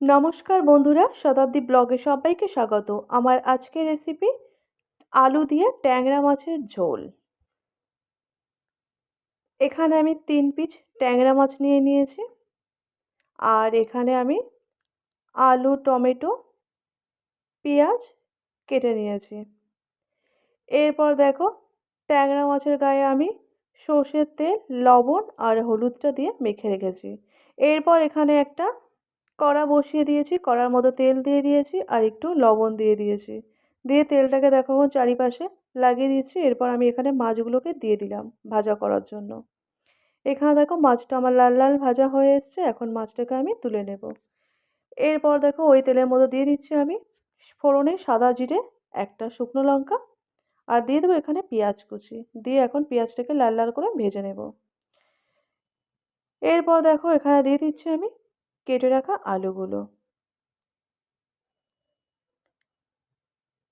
নমস্কার বন্ধুরা, শতাব্দী ব্লগে সবাইকে স্বাগত। আমার আজকের রেসিপি আলু দিয়ে ট্যাংরা মাছের ঝোল। এখানে আমি তিন পিস ট্যাংরা মাছ নিয়ে নিয়েছি। আর এখানে আমি আলু, টমেটো, পেঁয়াজ কেটে নিয়েছি। এরপর দেখো, ট্যাংরা মাছের গায়ে আমি সর্ষের তেল, লবণ আর হলুদটা দিয়ে মেখে রেখেছি। এরপর এখানে একটা কড়া বসিয়ে দিয়েছি, কড়ার মতো তেল দিয়ে দিয়েছি আর একটু লবণ দিয়ে দিয়েছি। দিয়ে তেলটাকে দেখো চারিপাশে লাগিয়ে দিয়েছি এরপর আমি এখানে মাছগুলোকে দিয়ে দিলাম ভাজা করার জন্য। এখানে দেখো মাছটা আমার লাল লাল ভাজা হয়ে এসছে, এখন মাছটাকে আমি তুলে নেব। এরপর দেখো ওই তেলের মধ্যে দিয়ে দিচ্ছি আমি ফোড়নে সাদা জিরে, একটা শুকনো লঙ্কা আর দিয়ে দেবো এখানে পেঁয়াজ কুচি। দিয়ে এখন পেঁয়াজটাকে লাল লাল করে ভেজে নেব। এরপর দেখো এখানে দিয়ে দিচ্ছি আমি কেটে রাখা আলুগুলো।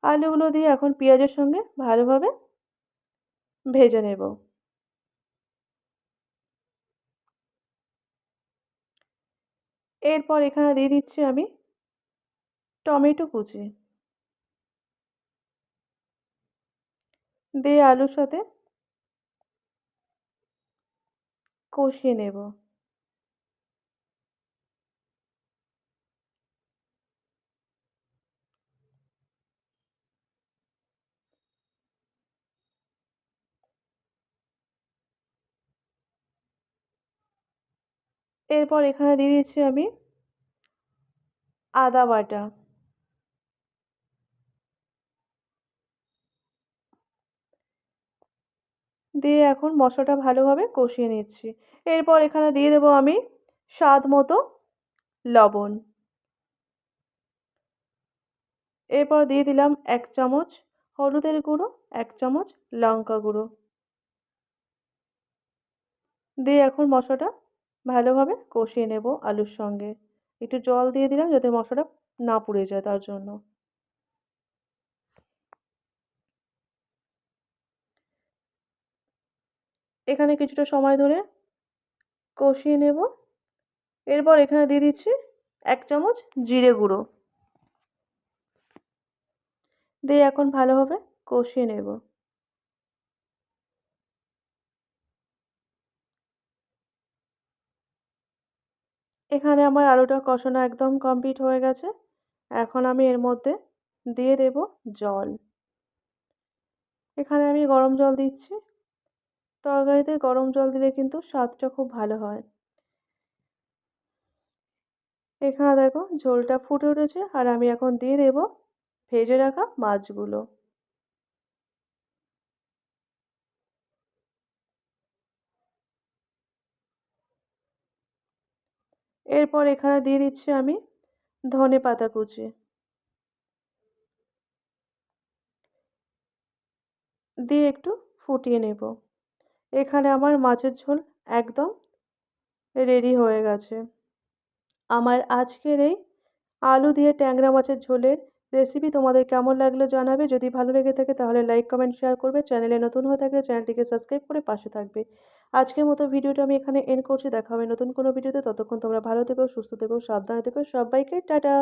আলুগুলো দিয়ে এখন পেঁয়াজের সঙ্গে ভালোভাবে ভেজে নেব। এরপর এখানে দিয়ে দিচ্ছি আমি টমেটো কুচি। দিয়ে আলুর সাথে কষিয়ে নেব। এরপর এখানে দিয়ে দিচ্ছি আমি আদা বাটা। দিয়ে এখন মশলাটা ভালোভাবে কষিয়ে নিচ্ছি। এরপর এখানে দিয়ে দেবো আমি স্বাদ মতো লবণ। এরপর দিয়ে দিলাম এক চামচ হলুদের গুঁড়ো, এক চামচ লঙ্কা গুঁড়ো। দিয়ে এখন মশলাটা ভালোভাবে কষিয়ে নেব আলুর সঙ্গে। একটু জল দিয়ে দিলাম যাতে মশলাটা না পুড়ে যায় তার জন্য। এখানে কিছুটা সময় ধরে কষিয়ে নেব। এরপর এখানে দিয়ে দিচ্ছি এক চামচ জিরে গুঁড়ো। দিয়ে এখন ভালোভাবে কষিয়ে নেব। এখানে আমার আলুটা কষানো একদম কমপ্লিট হয়ে গেছে। এখন আমি এর মধ্যে দিয়ে দেব জল। এখানে আমি গরম জল দিচ্ছি। তরকারিতে গরম জল দিলে কিন্তু স্বাদটা খুব ভালো হয়। এখানে দেখো ঝোলটা ফুটে উঠেছে আর আমি এখন দিয়ে দেব ভেজে রাখা মাছগুলো। এরপর এখানে দিয়ে দিচ্ছি আমি ধনে পাতা কুচি। দিয়ে একটু ফুটিয়ে নেব। এখানে আমার মাছের ঝোল একদম রেডি হয়ে গেছে। আমার আজকের এই আলু দিয়ে ট্যাংরা মাছের ঝোলের রেসিপি তোমাদের কেমন লাগল জানাবে। যদি ভালো লেগে থাকে তাহলে লাইক কমেন্ট শেয়ার করবে। চ্যানেলে নতুন হয়ে থাকলে চ্যানেলটিকে সাবস্ক্রাইব করে পাশে থাকবে। আজকের মতো ভিডিওটা আমি এখানে এন্ড করছি। দেখা হবে নতুন কোনো ভিডিওতে। ততক্ষণ তোমরা ভালো থেকো, সুস্থ থেকো, সাবধানে থেকো। সবাইকে টাটা!